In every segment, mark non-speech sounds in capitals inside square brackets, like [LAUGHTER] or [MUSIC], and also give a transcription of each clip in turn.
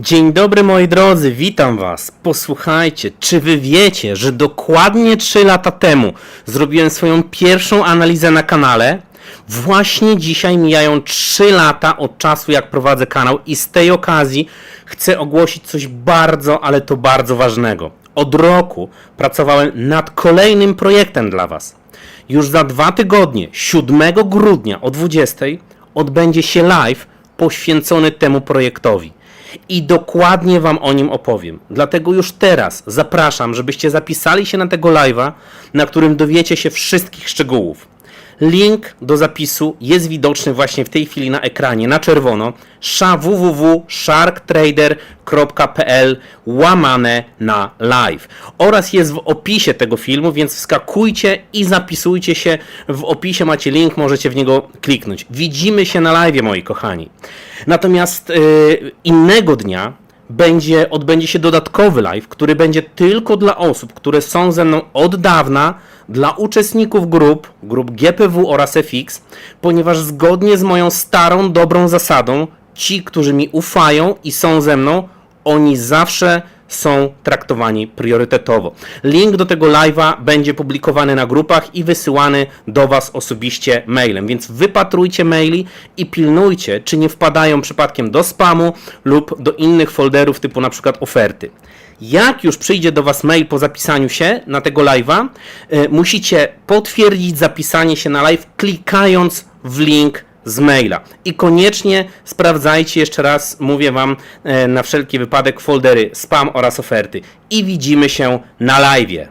Dzień dobry moi drodzy, witam was. Posłuchajcie, czy wy wiecie, że dokładnie 3 lata temu zrobiłem swoją pierwszą analizę na kanale? Właśnie dzisiaj mijają 3 lata od czasu jak prowadzę kanał i z tej okazji chcę ogłosić coś bardzo, ale to bardzo ważnego. Od roku pracowałem nad kolejnym projektem dla was. Już za dwa tygodnie, 7 grudnia o 20 odbędzie się live poświęcony temu projektowi. I dokładnie Wam o nim opowiem. Dlatego już teraz zapraszam, żebyście zapisali się na tego live'a, na którym dowiecie się wszystkich szczegółów. Link do zapisu jest widoczny właśnie w tej chwili na ekranie, na czerwono, www.sharktrader.pl łamane na live. Oraz jest w opisie tego filmu, więc wskakujcie i zapisujcie się. W opisie macie link, możecie w niego kliknąć. Widzimy się na live, moi kochani. Natomiast yy, innego dnia będzie, odbędzie się dodatkowy live, który będzie tylko dla osób, które są ze mną od dawna, dla uczestników grup, grup GPW oraz FX, ponieważ zgodnie z moją starą, dobrą zasadą, ci, którzy mi ufają i są ze mną, oni zawsze są traktowani priorytetowo. Link do tego live'a będzie publikowany na grupach i wysyłany do Was osobiście mailem, więc wypatrujcie maili i pilnujcie, czy nie wpadają przypadkiem do spamu lub do innych folderów typu na przykład oferty. Jak już przyjdzie do Was mail po zapisaniu się na tego live'a, y, musicie potwierdzić zapisanie się na live klikając w link z maila. I koniecznie sprawdzajcie jeszcze raz, mówię Wam e, na wszelki wypadek foldery spam oraz oferty. I widzimy się na live.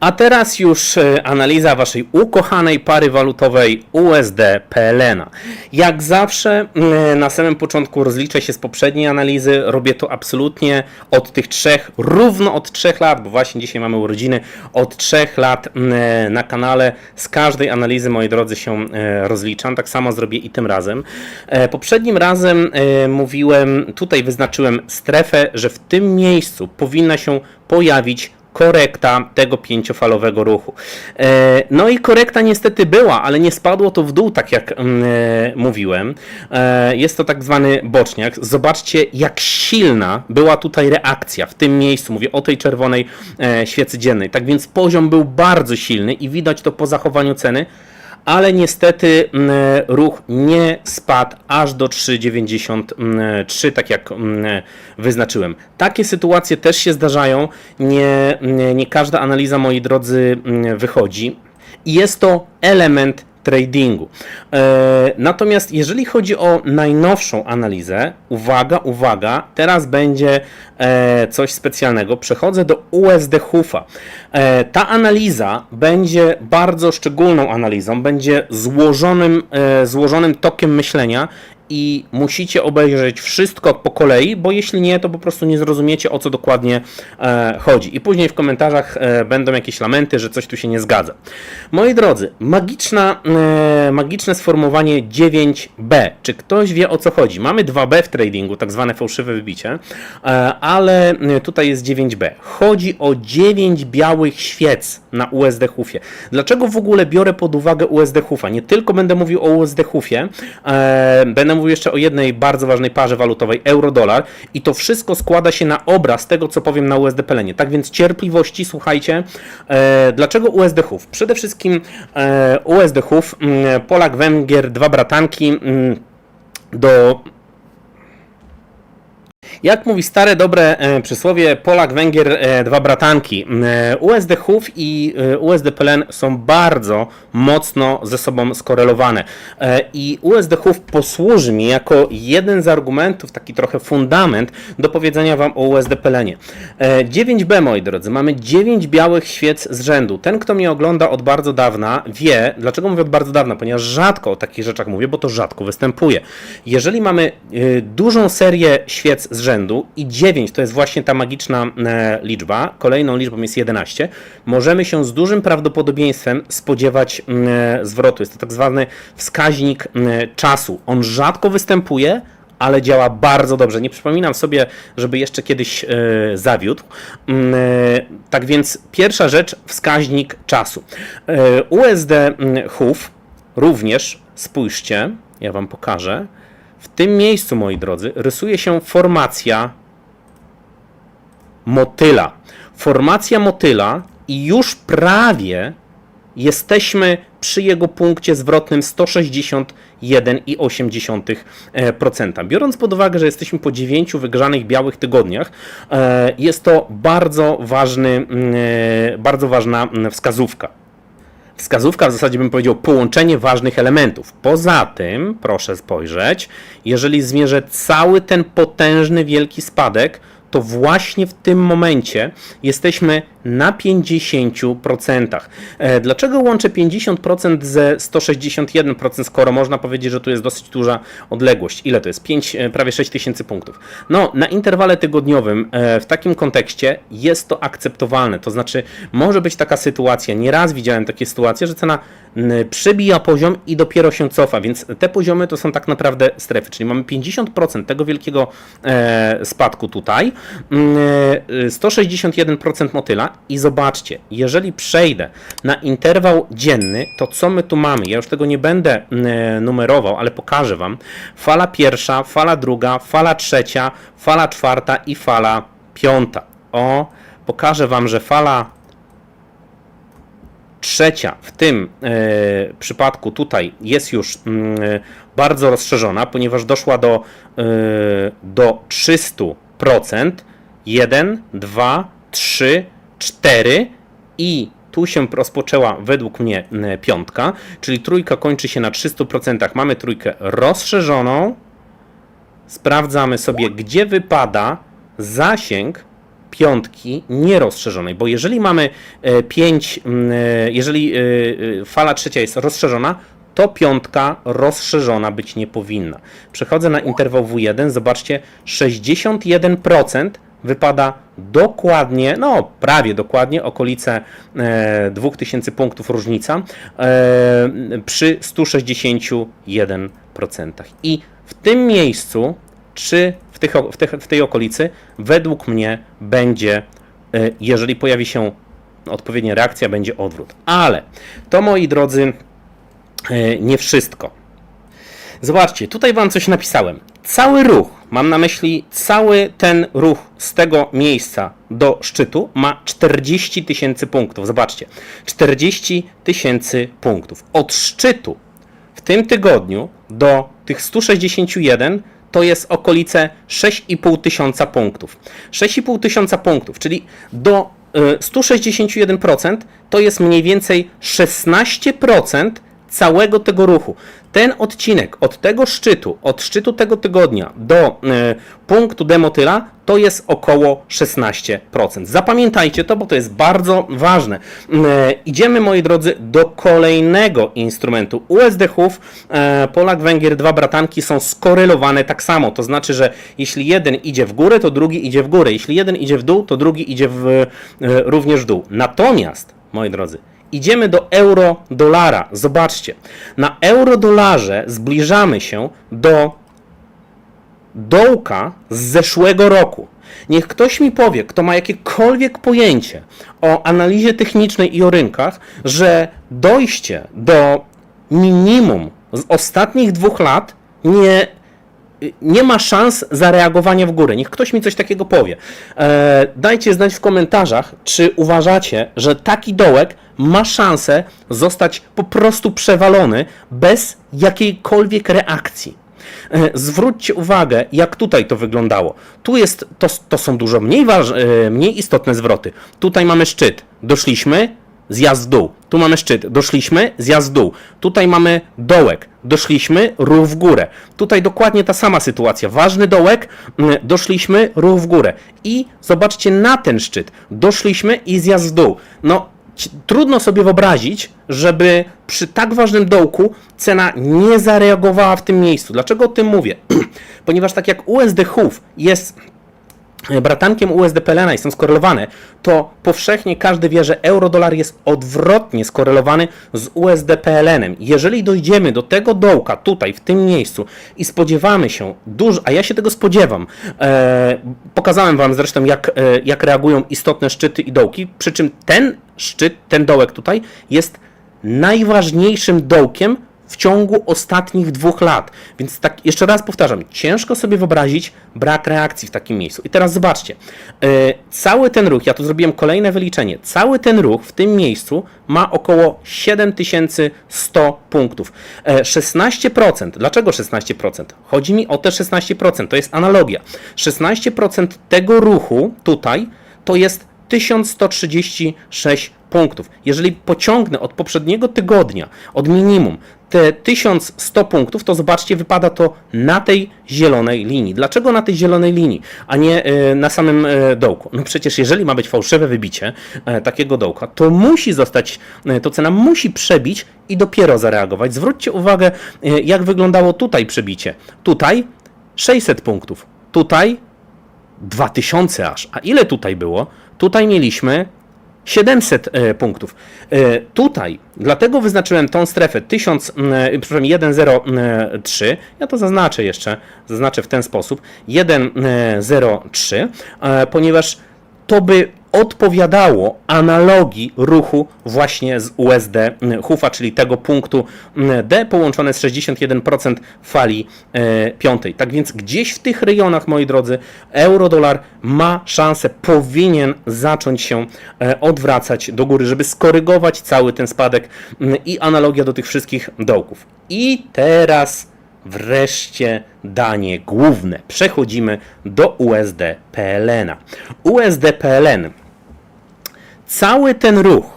A teraz już e, analiza Waszej ukochanej pary walutowej USD PLN. Jak zawsze e, na samym początku rozliczę się z poprzedniej analizy. Robię to absolutnie od tych trzech, równo od trzech lat, bo właśnie dzisiaj mamy urodziny, od trzech lat e, na kanale. Z każdej analizy, moi drodzy, się e, rozliczam. Tak samo zrobię i tym razem. E, Poprzednim razem mówiłem, tutaj wyznaczyłem strefę, że w tym miejscu powinna się pojawić korekta tego pięciofalowego ruchu. E, No i korekta niestety była, ale nie spadło to w dół, tak jak mm, e, mówiłem. E, Jest to tak zwany boczniak. Zobaczcie, jak silna była tutaj reakcja w tym miejscu. Mówię o tej czerwonej świecy dziennej. Tak więc poziom był bardzo silny i widać to po zachowaniu ceny ale niestety mm, ruch nie spadł aż do 3,93, tak jak mm, wyznaczyłem. Takie sytuacje też się zdarzają. Nie, nie, każda analiza, moi drodzy, mm, wychodzi. Jest to element tradingu. E, Natomiast jeżeli chodzi o najnowszą analizę, uwaga, uwaga, teraz będzie e, coś specjalnego. Przechodzę do USD HUFA. E, Ta analiza będzie bardzo szczególną analizą, będzie złożonym, złożonym tokiem myślenia i musicie obejrzeć wszystko po kolei, bo jeśli nie, to po prostu nie zrozumiecie o co dokładnie e, chodzi. I później w komentarzach e, będą jakieś lamenty, że coś tu się nie zgadza. Moi drodzy, magiczna, e, magiczne sformułowanie 9B. Czy ktoś wie o co chodzi? Mamy 2B w tradingu, tak zwane fałszywe wybicie, e, ale e, tutaj jest 9B. Chodzi o 9 białych świec na USD Hufie. Dlaczego w ogóle biorę pod uwagę USD Hufa? Nie tylko będę mówił o USD Hufie, e, będę mówił jeszcze o jednej bardzo ważnej parze walutowej euro-dolar i to wszystko składa się na obraz tego, co powiem na USD Pelenie. Tak więc cierpliwości, słuchajcie. E, dlaczego USD Huf? Przede wszystkim e, USD Huf, mm, Polak, Węgier, dwa bratanki mm, do jak mówi stare, dobre e, przysłowie, Polak, Węgier, e, dwa bratanki. E, USD HUF i e, USD PLN są bardzo mocno ze sobą skorelowane. E, I USD HUF posłuży mi jako jeden z argumentów, taki trochę fundament do powiedzenia Wam o USD PLN-ie. E, 9B, moi drodzy, mamy 9 białych świec z rzędu. Ten, kto mnie ogląda od bardzo dawna, wie, dlaczego mówię od bardzo dawna, ponieważ rzadko o takich rzeczach mówię, bo to rzadko występuje. Jeżeli mamy e, dużą serię świec z rzędu i 9 to jest właśnie ta magiczna e, liczba, kolejną liczbą jest 11, możemy się z dużym prawdopodobieństwem spodziewać e, zwrotu. Jest to tak zwany wskaźnik m, czasu. On rzadko występuje, ale działa bardzo dobrze. Nie przypominam sobie, żeby jeszcze kiedyś e, zawiódł. E, tak więc pierwsza rzecz, wskaźnik czasu. E, USD HUF również, spójrzcie, ja Wam pokażę, w tym miejscu, moi drodzy, rysuje się formacja motyla. Formacja motyla i już prawie jesteśmy przy jego punkcie zwrotnym 161,8%. Biorąc pod uwagę, że jesteśmy po 9 wygrzanych białych tygodniach, e, jest to bardzo ważny, mm, e, bardzo ważna mm, wskazówka. Wskazówka w zasadzie bym powiedział połączenie ważnych elementów. Poza tym, proszę spojrzeć, jeżeli zmierzę cały ten potężny, wielki spadek, to właśnie w tym momencie jesteśmy na 50%. E, Dlaczego łączę 50% ze 161%, skoro można powiedzieć, że tu jest dosyć duża odległość? Ile to jest? 5, e, prawie 6 tysięcy punktów. No, na interwale tygodniowym e, w takim kontekście jest to akceptowalne. To znaczy, może być taka sytuacja, nieraz widziałem takie sytuacje, że cena przebija poziom i dopiero się cofa, więc te poziomy to są tak naprawdę strefy, czyli mamy 50% tego wielkiego spadku tutaj, 161% motyla i zobaczcie, jeżeli przejdę na interwał dzienny, to co my tu mamy? Ja już tego nie będę mm, numerował, ale pokażę Wam. Fala pierwsza, fala druga, fala trzecia, fala czwarta i fala piąta. O, pokażę Wam, że fala trzecia w tym e, przypadku tutaj jest już mm, e, bardzo rozszerzona, ponieważ doszła do, e, do 300%. 1, 2, 3, 4 i tu się rozpoczęła według mnie piątka, czyli trójka kończy się na 300%. Mamy trójkę rozszerzoną. Sprawdzamy sobie, gdzie wypada zasięg piątki nierozszerzonej, bo jeżeli mamy 5, jeżeli e, e, fala trzecia jest rozszerzona, to piątka rozszerzona być nie powinna. Przechodzę na interwał W1, zobaczcie, 61% wypada dokładnie, no prawie dokładnie, okolice e, 2000 punktów różnica e, przy 161%. I w tym miejscu, czy w, tych, w, tych, w tej okolicy, według mnie będzie, e, jeżeli pojawi się odpowiednia reakcja, będzie odwrót. Ale to, moi drodzy, nie wszystko. Zobaczcie, tutaj Wam coś napisałem. Cały ruch, mam na myśli cały ten ruch z tego miejsca do szczytu ma 40 tysięcy punktów. Zobaczcie, 40 tysięcy punktów. Od szczytu w tym tygodniu do tych 161 to jest okolice 6,5 tysiąca punktów. 6,5 tysiąca punktów, czyli do y, 161% to jest mniej więcej 16% całego tego ruchu. Ten odcinek od tego szczytu, od szczytu tego tygodnia do e, punktu demotyla to jest około 16%. Zapamiętajcie to, bo to jest bardzo ważne. E, idziemy, moi drodzy, do kolejnego instrumentu. USD HUF, e, Polak, Węgier, dwa bratanki są skorelowane tak samo. To znaczy, że jeśli jeden idzie w górę, to drugi idzie w górę. Jeśli jeden idzie w dół, to drugi idzie w, również w dół. Natomiast, moi drodzy, Idziemy do euro-dolara. Zobaczcie, na euro-dolarze zbliżamy się do dołka z zeszłego roku. Niech ktoś mi powie, kto ma jakiekolwiek pojęcie o analizie technicznej i o rynkach, że dojście do minimum z ostatnich dwóch lat nie nie ma szans zareagowania w górę. Niech ktoś mi coś takiego powie. E, dajcie znać w komentarzach, czy uważacie, że taki dołek ma szansę zostać po prostu przewalony bez jakiejkolwiek reakcji. E, zwróćcie uwagę, jak tutaj to wyglądało. Tu jest, to, to są dużo mniej, waż, e, mniej istotne zwroty. Tutaj mamy szczyt. Doszliśmy, zjazd dół. Tu mamy szczyt, doszliśmy, zjazd dół. Tutaj mamy dołek, doszliśmy, ruch w górę. Tutaj dokładnie ta sama sytuacja. Ważny dołek, mm, doszliśmy, ruch w górę. I zobaczcie na ten szczyt. Doszliśmy i zjazd w dół. No, trudno sobie wyobrazić, żeby przy tak ważnym dołku cena nie zareagowała w tym miejscu. Dlaczego o tym mówię? [CLEARS THROAT] Ponieważ tak jak USD HUF jest bratankiem USD PLN i są skorelowane, to powszechnie każdy wie, że euro-dolar jest odwrotnie skorelowany z USD PLN-em. Jeżeli dojdziemy do tego dołka tutaj, w tym miejscu i spodziewamy się dużo, a ja się tego spodziewam, e, pokazałem Wam zresztą jak, e, jak reagują istotne szczyty i dołki, przy czym ten szczyt, ten dołek tutaj jest najważniejszym dołkiem w ciągu ostatnich dwóch lat. Więc tak jeszcze raz powtarzam, ciężko sobie wyobrazić brak reakcji w takim miejscu. I teraz zobaczcie, e, cały ten ruch, ja tu zrobiłem kolejne wyliczenie, cały ten ruch w tym miejscu ma około 7100 punktów. E, 16%, dlaczego 16%? Chodzi mi o te 16%, to jest analogia. 16% tego ruchu tutaj to jest 1136 punktów. Jeżeli pociągnę od poprzedniego tygodnia, od minimum, te 1100 punktów, to zobaczcie, wypada to na tej zielonej linii. Dlaczego na tej zielonej linii, a nie e, na samym e, dołku? No przecież jeżeli ma być fałszywe wybicie e, takiego dołka, to musi zostać, to cena musi przebić i dopiero zareagować. Zwróćcie uwagę, jak wyglądało tutaj przebicie. Tutaj 600 punktów, tutaj 2000 aż. A ile tutaj było? Tutaj mieliśmy 700 e, punktów. E, tutaj, dlatego wyznaczyłem tą strefę 1000, e, przepraszam, 103. Ja to zaznaczę jeszcze, zaznaczę w ten sposób. 103, e, ponieważ to by odpowiadało analogii ruchu właśnie z USD HUFA, czyli tego punktu D połączone z 61% fali e, piątej. Tak więc gdzieś w tych rejonach, moi drodzy, euro-dolar ma szansę, powinien zacząć się e, odwracać do góry, żeby skorygować cały ten spadek i analogia do tych wszystkich dołków. I teraz wreszcie danie główne. Przechodzimy do USD PLN. USD PLN. Cały ten ruch,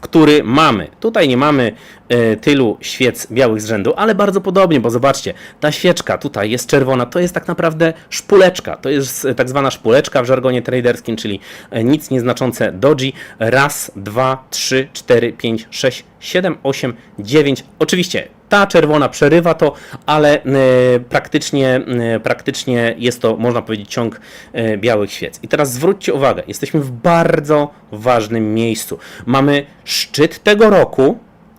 który mamy, tutaj nie mamy e, tylu świec białych z rzędu, ale bardzo podobnie, bo zobaczcie, ta świeczka tutaj jest czerwona, to jest tak naprawdę szpuleczka, to jest e, tak zwana szpuleczka w żargonie traderskim, czyli e, nic nieznaczące doji, raz, dwa, trzy, cztery, pięć, sześć, siedem, osiem, dziewięć, oczywiście ta czerwona przerywa to, ale e, praktycznie, e, praktycznie jest to, można powiedzieć, ciąg e, białych świec. I teraz zwróćcie uwagę, jesteśmy w bardzo ważnym miejscu. Mamy szczyt tego roku,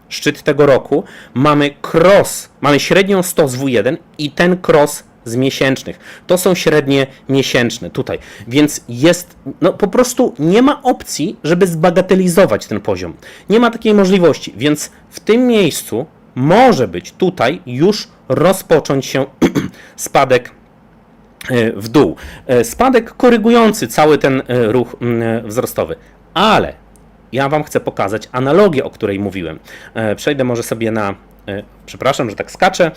szczyt tego roku, mamy cross, mamy średnią 100 z W1 i ten cross z miesięcznych. To są średnie miesięczne tutaj. Więc jest, no po prostu nie ma opcji, żeby zbagatelizować ten poziom. Nie ma takiej możliwości, więc w tym miejscu może być tutaj już rozpocząć się [CLEARS THROAT] spadek e, w dół. E, Spadek korygujący cały ten e, ruch wzrostowy. Ale ja Wam chcę pokazać analogię, o której mówiłem. Przejdę może sobie na. Przepraszam, że tak skaczę.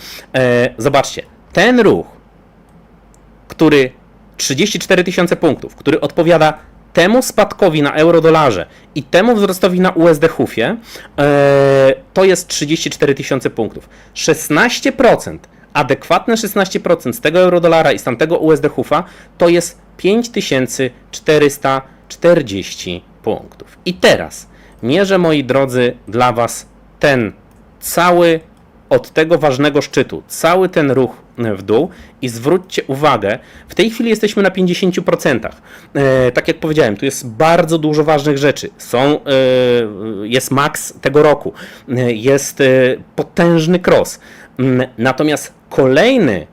Zobaczcie, ten ruch, który 34 tysiące punktów, który odpowiada temu spadkowi na euro-dolarze i temu wzrostowi na USD HUFie, e, to jest 34 tysiące punktów. 16%, adekwatne 16% z tego euro-dolara i z tamtego USD HUFa to jest 5440 punktów. I teraz mierzę, moi drodzy, dla Was ten cały od tego ważnego szczytu, cały ten ruch w dół i zwróćcie uwagę, w tej chwili jesteśmy na 50%. E, tak jak powiedziałem, tu jest bardzo dużo ważnych rzeczy. Są, e, jest maks tego roku, e, jest potężny cross. Mm, Natomiast kolejny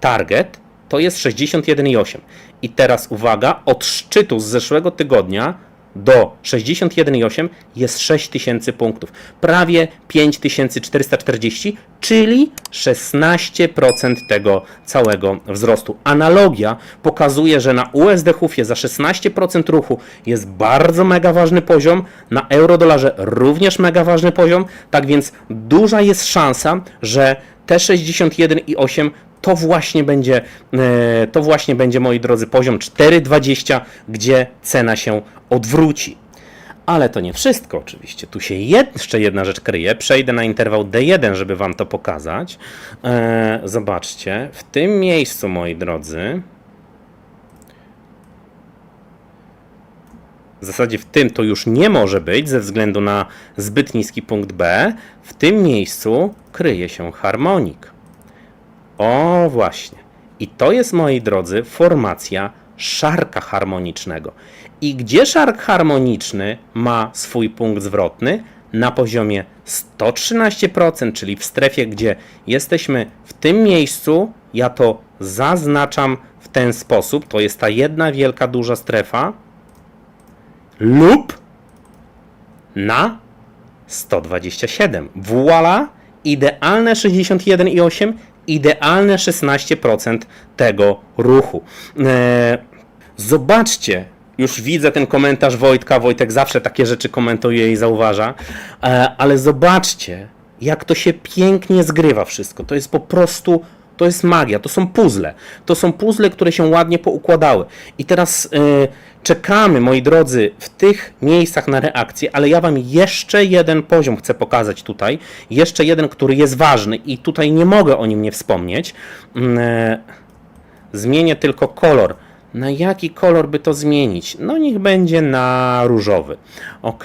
target to jest 61,8. I teraz uwaga, od szczytu z zeszłego tygodnia do 61,8 jest 6000 punktów. Prawie 5440, czyli 16% tego całego wzrostu. Analogia pokazuje, że na USD HUFie za 16% ruchu jest bardzo mega ważny poziom, na euro-dolarze również mega ważny poziom, tak więc duża jest szansa, że te 61,8 to właśnie będzie, e, to właśnie będzie, moi drodzy, poziom 4,20, gdzie cena się odwróci. Ale to nie wszystko oczywiście. Tu się jeszcze jedna rzecz kryje. Przejdę na interwał D1, żeby Wam to pokazać. E, zobaczcie, w tym miejscu, moi drodzy, w zasadzie w tym to już nie może być ze względu na zbyt niski punkt B. W tym miejscu kryje się harmonik. O właśnie. I to jest, moi drodzy, formacja szarka harmonicznego. I gdzie szark harmoniczny ma swój punkt zwrotny? Na poziomie 113%, czyli w strefie, gdzie jesteśmy w tym miejscu, ja to zaznaczam w ten sposób. To jest ta jedna wielka, duża strefa. Lub na 127. Voila! idealne 61,8, idealne 16% tego ruchu. E, zobaczcie, już widzę ten komentarz Wojtka. Wojtek zawsze takie rzeczy komentuje i zauważa, e, ale zobaczcie, jak to się pięknie zgrywa wszystko. To jest po prostu. To jest magia, to są puzzle. To są puzzle, które się ładnie poukładały. I teraz e, czekamy, moi drodzy, w tych miejscach na reakcję, ale ja Wam jeszcze jeden poziom chcę pokazać tutaj. Jeszcze jeden, który jest ważny i tutaj nie mogę o nim nie wspomnieć. E, Zmienię tylko kolor. Na jaki kolor by to zmienić? No niech będzie na różowy. Ok,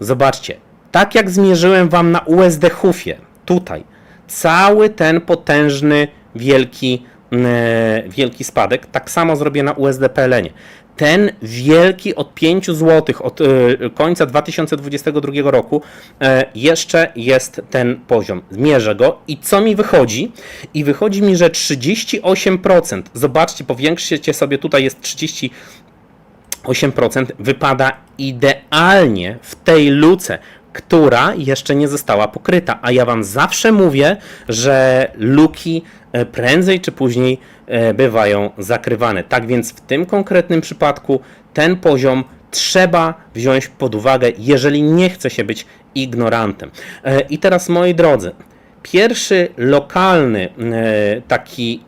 zobaczcie. Tak jak zmierzyłem Wam na USD Hufie, tutaj, cały ten potężny, wielki, e, wielki spadek, tak samo zrobię na USD PLN. Ten wielki od 5 zł od e, końca 2022 roku e, jeszcze jest ten poziom. Zmierzę go i co mi wychodzi? I wychodzi mi, że 38%. Zobaczcie, powiększcie sobie tutaj jest 30 8% wypada idealnie w tej luce, która jeszcze nie została pokryta. A ja Wam zawsze mówię, że luki e, prędzej czy później e, bywają zakrywane. Tak więc w tym konkretnym przypadku ten poziom trzeba wziąć pod uwagę, jeżeli nie chce się być ignorantem. E, I teraz, moi drodzy, Pierwszy lokalny taki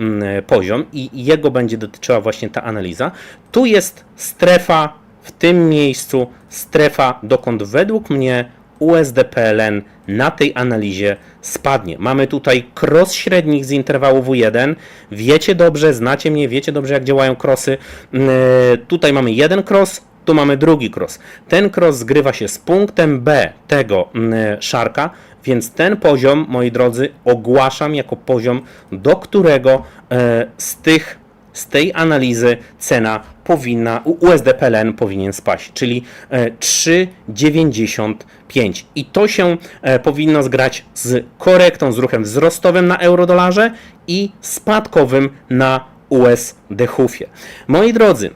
poziom i jego będzie dotyczyła właśnie ta analiza. Tu jest strefa, w tym miejscu strefa, dokąd według mnie USD-PLN na tej analizie spadnie. Mamy tutaj cross średnich z interwału W1. Wiecie dobrze, znacie mnie, wiecie dobrze jak działają crossy. Mm, e, Tutaj mamy jeden cross, tu mamy drugi cross. Ten cross zgrywa się z punktem B tego mm, szarka, więc ten poziom, moi drodzy, ogłaszam jako poziom, do którego e, z tych z tej analizy cena powinna, USD PLN powinien spaść, czyli e, 3,95 i to się e, powinno zgrać z korektą, z ruchem wzrostowym na euro-dolarze i spadkowym na USD HUFie. Moi drodzy,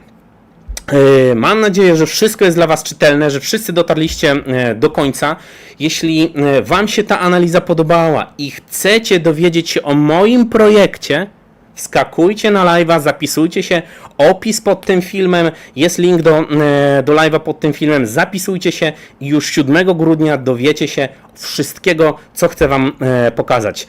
E, Mam nadzieję, że wszystko jest dla Was czytelne, że wszyscy dotarliście e, do końca. Jeśli e, Wam się ta analiza podobała i chcecie dowiedzieć się o moim projekcie, wskakujcie na live'a, zapisujcie się, opis pod tym filmem, jest link do, do live'a pod tym filmem, zapisujcie się i już 7 grudnia dowiecie się wszystkiego, co chcę Wam pokazać.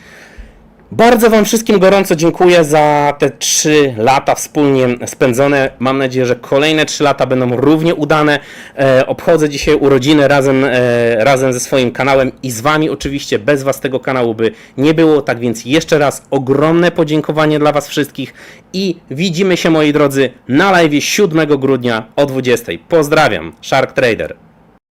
Bardzo Wam wszystkim gorąco dziękuję za te 3 lata wspólnie spędzone. Mam nadzieję, że kolejne 3 lata będą równie udane. E, obchodzę dzisiaj urodziny razem, e, razem ze swoim kanałem i z Wami oczywiście. Bez Was tego kanału by nie było. Tak więc jeszcze raz ogromne podziękowanie dla Was wszystkich i widzimy się moi drodzy na live 7 grudnia o 20. Pozdrawiam, Shark Trader.